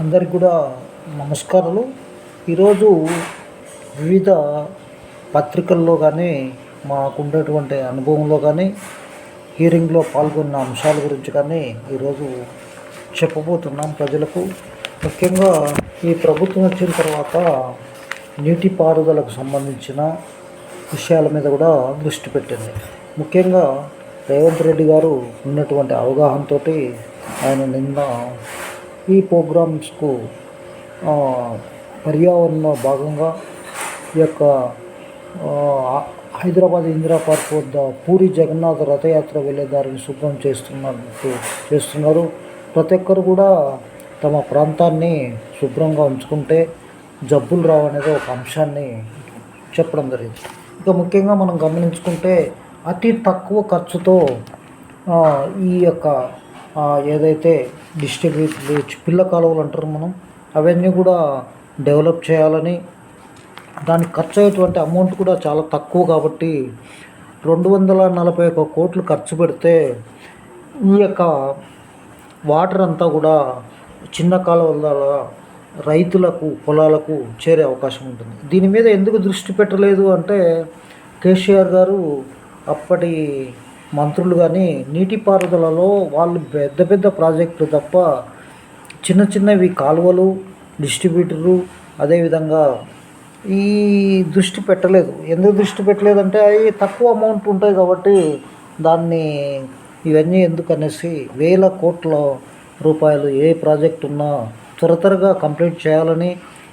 అందరికి కూడా నమస్కారాలు. ఈరోజు వివిధ పత్రికల్లో కానీ మాకు ఉండేటువంటి అనుభవంలో కానీ హీరింగ్లో పాల్గొన్న అంశాల గురించి కానీ ఈరోజు చెప్పబోతున్నాం ప్రజలకు. ముఖ్యంగా ఈ ప్రభుత్వం వచ్చిన తర్వాత నీటిపారుదలకు సంబంధించిన విషయాల మీద కూడా దృష్టి పెట్టింది. ముఖ్యంగా రేవంత్ రెడ్డి గారు ఉన్నటువంటి అవగాహనతో ఆయన నిన్న ఈ ప్రోగ్రామ్స్కు పర్యావరణంలో భాగంగా ఈ యొక్క హైదరాబాద్ ఇందిరా పార్క్ వద్ద పూరి జగన్నాథ రథయాత్ర వెళ్ళే దారిని శుభ్రం చేస్తున్నట్టు చేస్తున్నారు. ప్రతి ఒక్కరు కూడా తమ ప్రాంతాన్ని శుభ్రంగా ఉంచుకుంటే జబ్బులు రావనేది ఒక అంశాన్ని చెప్పడం జరిగింది. ఇక ముఖ్యంగా మనం గమనించుకుంటే అతి తక్కువ ఖర్చుతో ఈ యొక్క ఏదైతే డిస్ట్రిబ్యూట్ పిల్ల కాలువలు అంటారు మనం. అవన్నీ కూడా డెవలప్ చేయాలని దానికి ఖర్చు అయ్యేటువంటి అమౌంట్ కూడా చాలా తక్కువ కాబట్టి రెండు వందల నలభై ఒక కోట్లు ఖర్చు పెడితే ఈ యొక్క వాటర్ అంతా కూడా చిన్న కాలువల ద్వారా రైతులకు పొలాలకు చేరే అవకాశం ఉంటుంది. దీని మీద ఎందుకు దృష్టి పెట్టలేదు అంటే కేసీఆర్ గారు అప్పటి మంత్రులు కానీ నీటిపారుదలలో వాళ్ళు పెద్ద పెద్ద ప్రాజెక్టులు తప్ప చిన్న చిన్నవి కాలువలు డిస్ట్రిబ్యూటర్లు అదేవిధంగా ఈ దృష్టి పెట్టలేదు. ఎందుకు దృష్టి పెట్టలేదంటే అవి తక్కువ అమౌంట్ ఉంటాయి కాబట్టి దాన్ని ఇవన్నీ ఎందుకనేసి వేల కోట్ల రూపాయలు ఏ ప్రాజెక్ట్ ఉన్నా త్వర త్వరగా కంప్లీట్ చేయాలని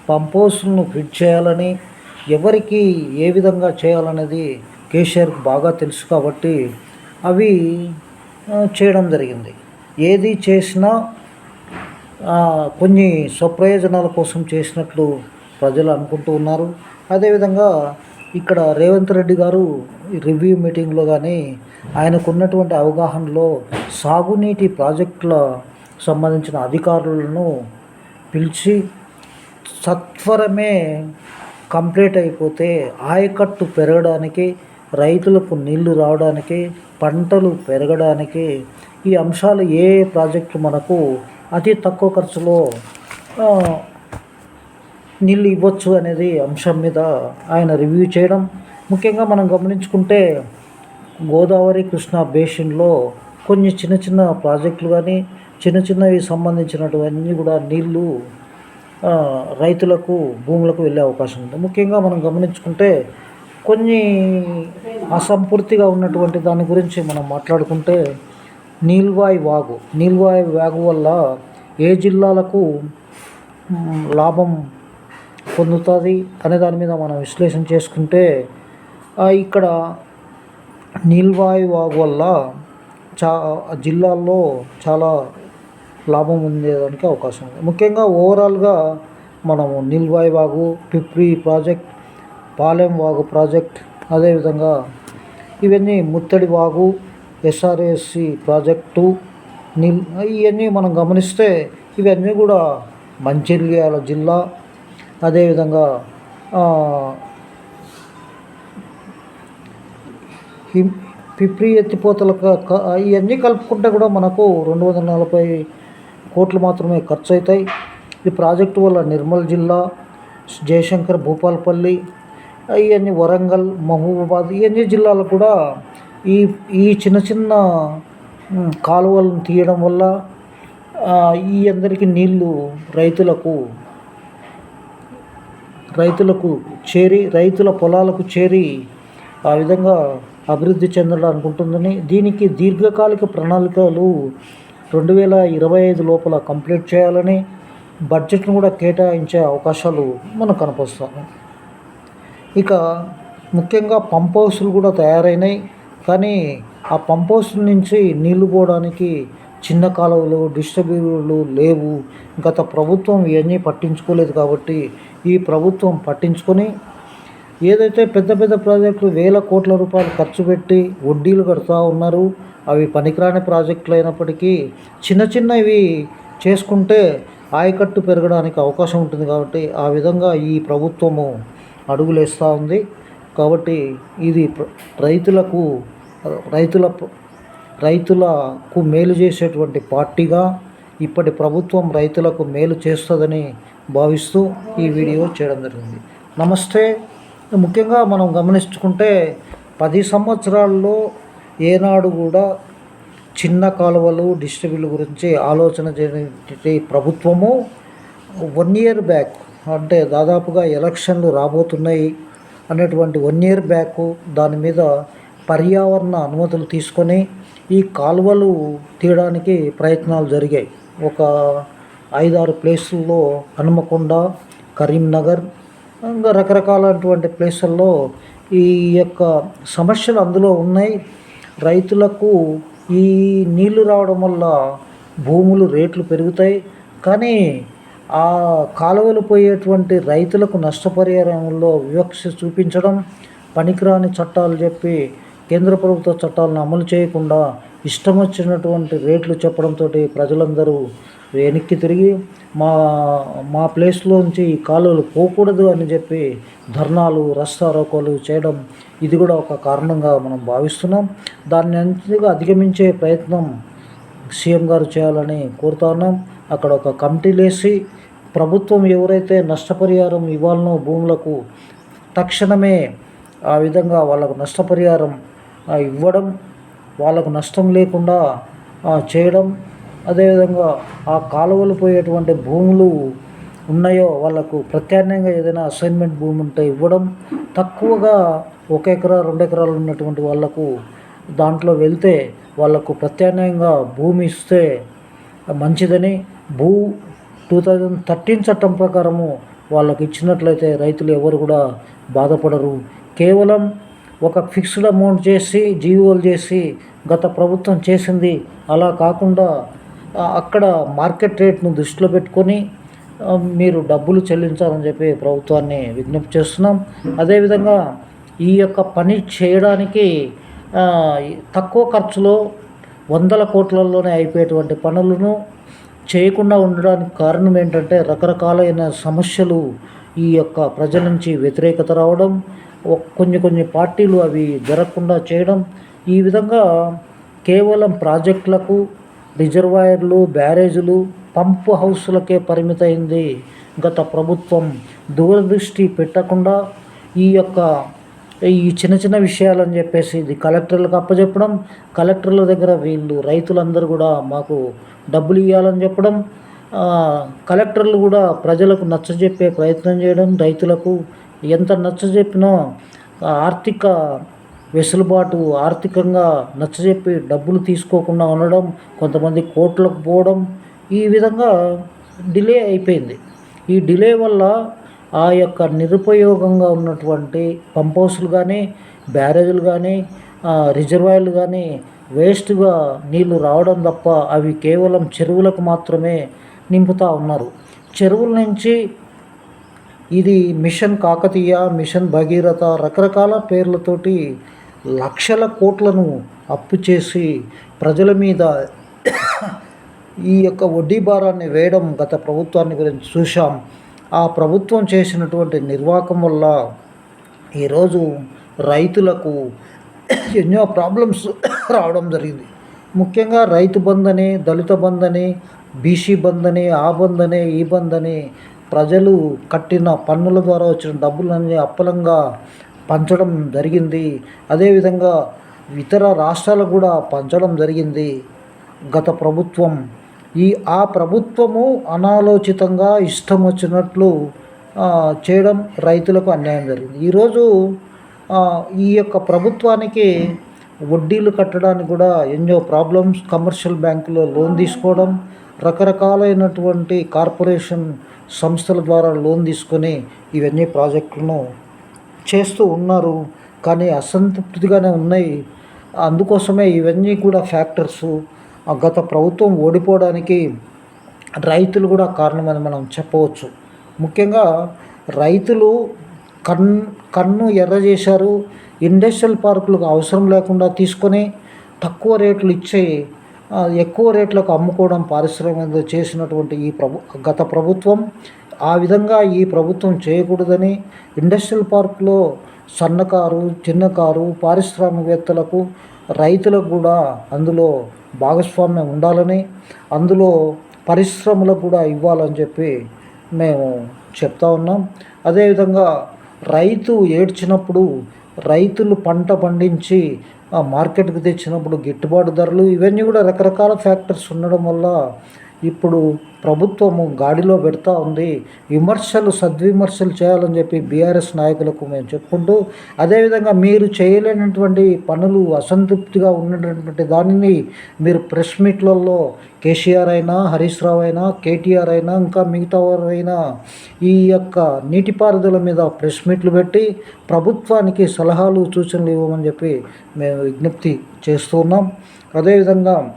పంప్ హౌస్ను ఫిట్ చేయాలని ఎవరికి ఏ విధంగా చేయాలనేది కేసీఆర్కి బాగా తెలుసు కాబట్టి అవి చేయడం జరిగింది. ఏది చేసినా కొన్ని స్వప్రయోజనాల కోసం చేసినట్లు ప్రజలు అనుకుంటూ ఉన్నారు. అదేవిధంగా ఇక్కడ రేవంత్ రెడ్డి గారు రివ్యూ మీటింగ్లో కానీ ఆయనకున్నటువంటి అవగాహనలో సాగునీటి ప్రాజెక్టుల సంబంధించిన అధికారులను పిలిచి సత్వరమే కంప్లీట్ అయిపోతే ఆయకట్టు పెరగడానికి రైతులకు నీళ్ళు రావడానికి పంటలు పెరగడానికి ఈ అంశాలు ఏ ప్రాజెక్టు మనకు అతి తక్కువ ఖర్చులో నీళ్ళు ఇవ్వచ్చు అనేది అంశం మీద ఆయన రివ్యూ చేయడం. ముఖ్యంగా మనం గమనించుకుంటే గోదావరి కృష్ణా బేసిన్లో కొన్ని చిన్న చిన్న ప్రాజెక్టులు కానీ చిన్న చిన్నవి సంబంధించినటువన్నీ కూడా నీళ్ళు రైతులకు భూములకు వెళ్ళే అవకాశం ఉంది. ముఖ్యంగా మనం గమనించుకుంటే కొన్ని అసంపూర్తిగా ఉన్నటువంటి దాని గురించి మనం మాట్లాడుకుంటే నీల్వాయి వాగు. నీల్వాయి వాగు వల్ల ఏ జిల్లాలకు లాభం పొందుతుంది అనే దాని మీద మనం విశ్లేషణ చేసుకుంటే ఇక్కడ నీల్వాయి వాగు వల్ల చా జిల్లాల్లో చాలా లాభం ఉండేదానికి అవకాశం ఉంది. ముఖ్యంగా ఓవరాల్గా మనము నిల్వాయి వాగు పిప్రి ప్రాజెక్ట్ పాలెం వాగు ప్రాజెక్ట్ అదేవిధంగా ఇవన్నీ ముత్తడి వాగు ఎస్ఆర్ఎస్సి ప్రాజెక్టు నిల్ ఇవన్నీ మనం గమనిస్తే ఇవన్నీ కూడా మంచిర్యాల జిల్లా. అదేవిధంగా పిప్రి ఎత్తిపోతల ఇవన్నీ కలుపుకుంటే కూడా మనకు రెండు వందల నలభై కోట్లు మాత్రమే ఖర్చు అవుతాయి. ఈ ప్రాజెక్టు వల్ల నిర్మల్ జిల్లా జయశంకర్ భూపాలపల్లి ఇవన్నీ వరంగల్ మహబూబాబాద్ ఇవన్నీ జిల్లాలు కూడా ఈ ఈ చిన్న చిన్న కాలువలను తీయడం వల్ల ఈ అందరికీ నీళ్ళు రైతులకు రైతులకు చేరి రైతుల పొలాలకు చేరి ఆ విధంగా అభివృద్ధి చెందడానికి ఉంటుందని దీనికి దీర్ఘకాలిక ప్రణాళికలు రెండు వేల ఇరవై ఐదు లోపల కంప్లీట్ చేయాలని బడ్జెట్ను కూడా కేటాయించే అవకాశాలు మనకు కనపస్తాయి ఇక ముఖ్యంగా పంప్ హౌస్లు కూడా తయారైనాయి. కానీ ఆ పంప్ హౌస్ నుంచి నీళ్ళు పోవడానికి చిన్న కాలువలు డిస్ట్రిబ్యూటర్లు లేవు. గత ప్రభుత్వం ఇవన్నీ పట్టించుకోలేదు కాబట్టి ఈ ప్రభుత్వం పట్టించుకొని ఏదైతే పెద్ద పెద్ద ప్రాజెక్టులు వేల కోట్ల రూపాయలు ఖర్చు పెట్టి వడ్డీలు కడుతూ ఉన్నారు అవి పనికిరాని ప్రాజెక్టులు అయినప్పటికీ చిన్న చిన్నవి చేసుకుంటే ఆయకట్టు పెరగడానికి అవకాశం ఉంటుంది కాబట్టి ఆ విధంగా ఈ ప్రభుత్వము అడుగులేస్తూ ఉంది. కాబట్టి ఇది రైతులకు రైతుల రైతులకు మేలు చేసేటువంటి పార్టీగా ఇప్పటి ప్రభుత్వం రైతులకు మేలు చేస్తుందని భావిస్తూ ఈ వీడియో చేయడం జరిగింది. నమస్తే. ముఖ్యంగా మనం గమనించుకుంటే పది సంవత్సరాల్లో ఏనాడు కూడా చిన్న కాలువలు డిస్ట్రిబ్యూల్ గురించి ఆలోచన చేయని ప్రభుత్వము వన్ ఇయర్ బ్యాక్ అంటే దాదాపుగా ఎలక్షన్లు రాబోతున్నాయి అనేటువంటి వన్ ఇయర్ బ్యాక్ దాని మీద పర్యావరణ అనుమతులు తీసుకొని ఈ కాలువలు తీయడానికి ప్రయత్నాలు జరిగాయి. ఒక ఐదారు ప్లేసుల్లో హనుమకొండ కరీంనగర్ ఇంకా రకరకాలటువంటి ప్లేసుల్లో ఈ యొక్క సమస్యలు అందులో ఉన్నాయి. రైతులకు ఈ నీళ్ళు రావడం వల్ల భూములు రేట్లు పెరుగుతాయి. కానీ ఆ కాలువలు పోయేటువంటి రైతులకు నష్టపరిహారంలో వివక్ష చూపించడం పనికిరాని చట్టాలు చెప్పి కేంద్ర ప్రభుత్వ చట్టాలను అమలు చేయకుండా ఇష్టం వచ్చినటువంటి రేట్లు చెప్పడంతో ప్రజలందరూ వెనక్కి తిరిగి మా మా ప్లేస్లోంచి ఈ కాలువలు పోకూడదు అని చెప్పి ధర్నాలు రస్తారోకోలు చేయడం ఇది కూడా ఒక కారణంగా మనం భావిస్తున్నాం. దాన్ని అంతగా అధిగమించే ప్రయత్నం సీఎం గారు చేయాలని కోరుతున్నాం అక్కడ ఒక కమిటీలు వేసి ప్రభుత్వం ఎవరైతే నష్టపరిహారం ఇవ్వాలనో భూములకు తక్షణమే ఆ విధంగా వాళ్ళకు నష్టపరిహారం ఇవ్వడం వాళ్ళకు నష్టం లేకుండా చేయడం అదేవిధంగా ఆ కాలువలు పోయేటువంటి భూములు ఉన్నాయో వాళ్ళకు ప్రత్యామ్నాయంగా ఏదైనా అసైన్మెంట్ భూమి ఉంటే ఇవ్వడం తక్కువగా ఒక ఎకరా రెండు ఎకరాలు ఉన్నటువంటి వాళ్ళకు దాంట్లో వెళ్తే వాళ్ళకు ప్రత్యామ్నాయంగా భూమి ఇస్తే మంచిదని భూ టూ థౌజండ్ థర్టీన్ చట్టం ప్రకారము వాళ్ళకి ఇచ్చినట్లయితే రైతులు ఎవరు కూడా బాధపడరు. కేవలం ఒక ఫిక్స్డ్ అమౌంట్ చేసి జీవోలు చేసి గత ప్రభుత్వం చేసింది. అలా కాకుండా అక్కడ మార్కెట్ రేట్ను దృష్టిలో పెట్టుకొని మీరు డబ్బులు చెల్లించాలని చెప్పి ప్రభుత్వాన్ని విజ్ఞప్తి చేస్తున్నాం. అదేవిధంగా ఈ యొక్క పని చేయడానికి తక్కువ ఖర్చులో వందల కోట్లలోనే అయిపోయేటువంటి పనులను చేయకుండా ఉండడానికి కారణం ఏంటంటే రకరకాలైన సమస్యలు ఈ యొక్క ప్రజల నుంచి వ్యతిరేకత రావడం కొన్ని కొన్ని పార్టీలు అవి జరగకుండా చేయడం. ఈ విధంగా కేవలం ప్రాజెక్టులకు రిజర్వాయర్లు బ్యారేజీలు పంపు హౌస్లకే పరిమితమైంది గత ప్రభుత్వం. దూరదృష్టి పెట్టకుండా ఈ యొక్క ఈ చిన్న చిన్న విషయాలు అని చెప్పేసి ఇది కలెక్టర్లకు అప్పచెప్పడం కలెక్టర్ల దగ్గర వీళ్ళు రైతులందరూ కూడా మాకు డబ్బులు ఇవ్వాలని చెప్పడం కలెక్టర్లు కూడా ప్రజలకు నచ్చజెప్పే ప్రయత్నం చేయడం రైతులకు ఎంత నచ్చజెప్పినా ఆర్థిక వెసులుబాటు ఆర్థికంగా నచ్చజెప్పి డబ్బులు తీసుకోకుండా ఉండడం కొంతమంది కోర్టులకు పోవడం ఈ విధంగా డిలే అయిపోయింది. ఈ డిలే వల్ల ఆ యొక్క నిరుపయోగంగా ఉన్నటువంటి పంప్ హౌస్లు కానీ బ్యారేజీలు కానీ రిజర్వాయర్లు కానీ వేస్ట్గా నీళ్ళు రావడం తప్ప అవి కేవలం చెరువులకు మాత్రమే నింపుతూ ఉన్నారు. చెరువుల నుంచి ఇది మిషన్ కాకతీయ మిషన్ భగీరథ రకరకాల పేర్లతోటి లక్షల కోట్లను అప్పు చేసి ప్రజల మీద ఈ యొక్క వడ్డీ భారాన్ని వేయడం గత ప్రభుత్వాన్ని గురించి చూశాం. ఆ ప్రభుత్వం చేసినటువంటి నిర్వాహకం వల్ల ఈరోజు రైతులకు ఎన్నో ప్రాబ్లమ్స్ రావడం జరిగింది. ముఖ్యంగా రైతు బంధని దళిత బంధని బీసీ బంధని ఆ బంధని ఈ బంధని ప్రజలు కట్టిన పన్నుల ద్వారా వచ్చిన డబ్బులన్నీ అప్పలంగా పంచడం జరిగింది. అదేవిధంగా ఇతర రాష్ట్రాలకు కూడా పంచడం జరిగింది. గత ప్రభుత్వం ఈ ఆ ప్రభుత్వము అనాలోచితంగా ఇష్టం వచ్చినట్లు చేయడం రైతులకు అన్యాయం జరిగింది. ఈరోజు ఈ యొక్క ప్రభుత్వానికి వడ్డీలు కట్టడానికి కూడా ఎన్నో ప్రాబ్లమ్స్ కమర్షియల్ బ్యాంకులో లోన్ తీసుకోవడం రకరకాలైనటువంటి కార్పొరేషన్ సంస్థల ద్వారా లోన్ తీసుకొని ఇవన్నీ ప్రాజెక్టులను చేస్తూ ఉన్నారు. కానీ అసంతృప్తిగానే ఉన్నాయి. అందుకోసమే ఇవన్నీ కూడా ఫ్యాక్టర్స్ గత ప్రభుత్వం ఓడిపోవడానికి రైతులు కూడా కారణమని మనం చెప్పవచ్చు. ముఖ్యంగా రైతులు కన్ కన్ను ఎర్ర చేశారు. ఇండస్ట్రియల్ పార్కులకు అవసరం లేకుండా తీసుకొని తక్కువ రేట్లు ఇచ్చే ఎక్కువ రేట్లకు అమ్ముకోవడం పారిశ్రామిక చేసినటువంటి ఈ ప్రభు గత ప్రభుత్వం ఆ విధంగా ఈ ప్రభుత్వం చేయకూడదని ఇండస్ట్రియల్ పార్క్లో సన్నకారు చిన్నకారు పారిశ్రామికవేత్తలకు రైతులకు కూడా అందులో భాగస్వామ్యం ఉండాలని అందులో పరిశ్రమలు కూడా ఇవ్వాలని చెప్పి మేము చెప్తా ఉన్నాం. అదేవిధంగా రైతు ఏడ్చినప్పుడు రైతులు పంట పండించి మార్కెట్కి తెచ్చినప్పుడు గిట్టుబాటు ధరలు ఇవన్నీ కూడా రకరకాల ఫ్యాక్టర్స్ ఉండడం వల్ల ఇప్పుడు ప్రభుత్వము గాడిలో పెడతా ఉంది. విమర్శలు సద్విమర్శలు చేయాలని చెప్పి బీఆర్ఎస్ నాయకులకు మేము చెప్పుకుంటూ అదేవిధంగా మీరు చేయలేనటువంటి పనులు అసంతృప్తిగా ఉన్నటువంటి దానిని మీరు ప్రెస్ మీట్లలో కేసీఆర్ అయినా హరీష్ రావు అయినా కేటీఆర్ అయినా ఇంకా మిగతా వారైనా ఈ యొక్క నీటిపారుదల మీద ప్రెస్ మీట్లు పెట్టి ప్రభుత్వానికి సలహాలు సూచనలు ఇవ్వమని చెప్పి మేము విజ్ఞప్తి చేస్తున్నాం అదేవిధంగా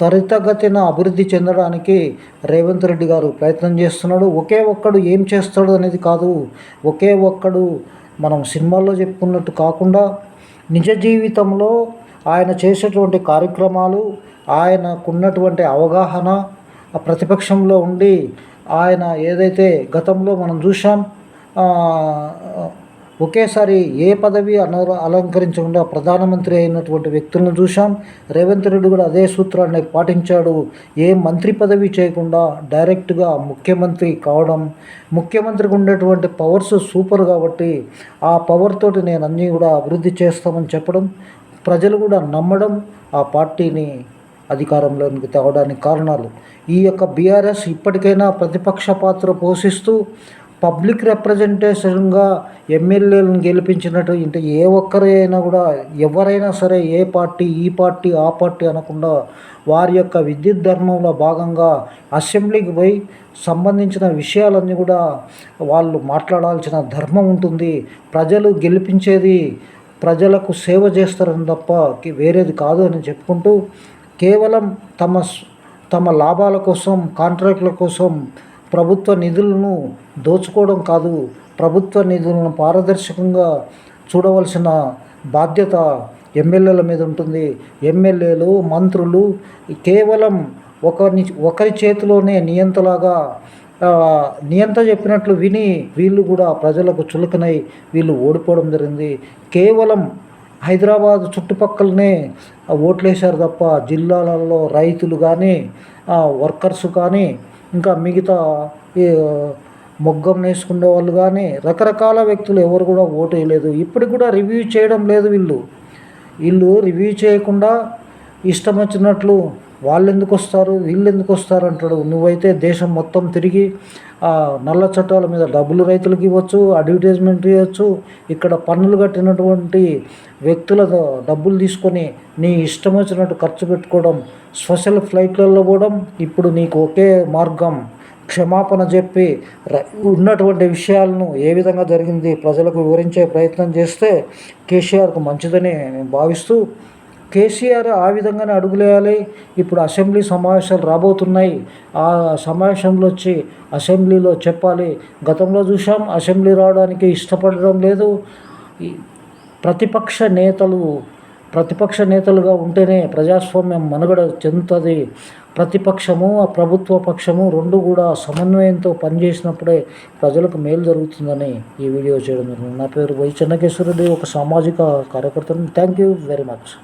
త్వరితగతిన అభివృద్ధి చెందడానికి రేవంత్ రెడ్డి గారు ప్రయత్నం చేస్తున్నాడు. ఒకే ఒక్కడు ఏం చేస్తాడు అనేది కాదు. ఒకే ఒక్కడు మనం సినిమాల్లో చెప్పుకున్నట్టు కాకుండా నిజ జీవితంలో ఆయన చేసేటువంటి కార్యక్రమాలు ఆయనకున్నటువంటి అవగాహన ఆ ప్రతిపక్షంలో ఉండి ఆయన ఏదైతే గతంలో మనం చూసాం ఒకేసారి ఏ పదవి అన అలంకరించకుండా ప్రధానమంత్రి అయినటువంటి వ్యక్తులను చూసాం రేవంత్ రెడ్డి కూడా అదే సూత్రాన్ని పాటించాడు. ఏ మంత్రి పదవి చేయకుండా డైరెక్ట్గా ముఖ్యమంత్రి కావడం ముఖ్యమంత్రికి ఉండేటువంటి పవర్స్ సూపర్ కాబట్టి ఆ పవర్ తోటి నేను అన్నీ కూడా అభివృద్ధి చేస్తామని చెప్పడం ప్రజలు కూడా నమ్మడం ఆ పార్టీని అధికారంలోనికి తేవడానికి కారణాలు. ఈ యొక్క బీఆర్ఎస్ ఇప్పటికైనా ప్రతిపక్ష పాత్ర పోషిస్తూ పబ్లిక్ రిప్రజెంటేషన్గా ఎమ్మెల్యేలను గెలిపించినట్టు ఇంత ఏ ఒక్కరైనా కూడా ఎవరైనా సరే ఏ పార్టీ ఈ పార్టీ ఆ పార్టీ అనకుండా వారి యొక్క విద్యుత్ ధర్మంలో భాగంగా అసెంబ్లీకి పోయి సంబంధించిన విషయాలన్నీ కూడా వాళ్ళు మాట్లాడాల్సిన ధర్మం ఉంటుంది. ప్రజలు గెలిపించేది ప్రజలకు సేవ చేస్తారని తప్ప వేరేది కాదు అని చెప్పుకుంటూ కేవలం తమ తమ లాభాల కోసం కాంట్రాక్టుల కోసం ప్రభుత్వ నిధులను దోచుకోవడం కాదు ప్రభుత్వ నిధులను పారదర్శకంగా చూడవలసిన బాధ్యత ఎమ్మెల్యేల మీద ఉంటుంది. ఎమ్మెల్యేలు మంత్రులు కేవలం ఒకరిని ఒకరి చేతిలోనే నియంతలాగా నియంత చెప్పినట్లు విని వీళ్ళు కూడా ప్రజలకు చులకనై వీళ్ళు ఓడిపోవడం జరిగింది. కేవలం హైదరాబాద్ చుట్టుపక్కలనే ఓట్లేశారు తప్ప జిల్లాలలో రైతులు కానీ వర్కర్స్ కానీ ఇంకా మిగతా మొగ్గం నేసుకునే వాళ్ళు కానీ రకరకాల వ్యక్తులు ఎవరు కూడా ఓటు వేయలేదు. ఇప్పటికి కూడా రివ్యూ చేయడం లేదు వీళ్ళు. వీళ్ళు రివ్యూ చేయకుండా ఇష్టం వచ్చినట్లు వాళ్ళు ఎందుకు వస్తారు వీళ్ళు ఎందుకు వస్తారు అంటాడు. నువ్వైతే దేశం మొత్తం తిరిగి నల్ల చట్టాల మీద డబ్బులు రైతులకు ఇవ్వచ్చు అడ్వర్టైజ్మెంట్ ఇవ్వచ్చు ఇక్కడ పన్నులు కట్టినటువంటి వ్యక్తులతో డబ్బులు తీసుకొని నీ ఇష్టం వచ్చినట్టు ఖర్చు పెట్టుకోవడం స్పెషల్ ఫ్లైట్లలో పోవడం ఇప్పుడు నీకు ఒకే మార్గం. క్షమాపణ చెప్పి ఉన్నటువంటి విషయాలను ఏ విధంగా జరిగింది ప్రజలకు వివరించే ప్రయత్నం చేస్తే కేసీఆర్కు మంచిదని భావిస్తూ కేసీఆర్ ఆ విధంగానే అడుగులేయాలి. ఇప్పుడు అసెంబ్లీ సమావేశాలు రాబోతున్నాయి. ఆ సమావేశంలో వచ్చి అసెంబ్లీలో చెప్పాలి. గతంలో చూసాం అసెంబ్లీ రావడానికి ఇష్టపడడం లేదు. ప్రతిపక్ష నేతలు ప్రతిపక్ష నేతలుగా ఉంటేనే ప్రజాస్వామ్యం మనుగడ చెందుతుంది. ప్రతిపక్షము ఆ ప్రభుత్వ పక్షము రెండు కూడా సమన్వయంతో పనిచేసినప్పుడే ప్రజలకు మేలు జరుగుతుందని ఈ వీడియో చేయడం జరిగింది. నా పేరు వై చెన్నకేశ్వరరెడ్డి ఒక సామాజిక కార్యకర్తను. Thank you very much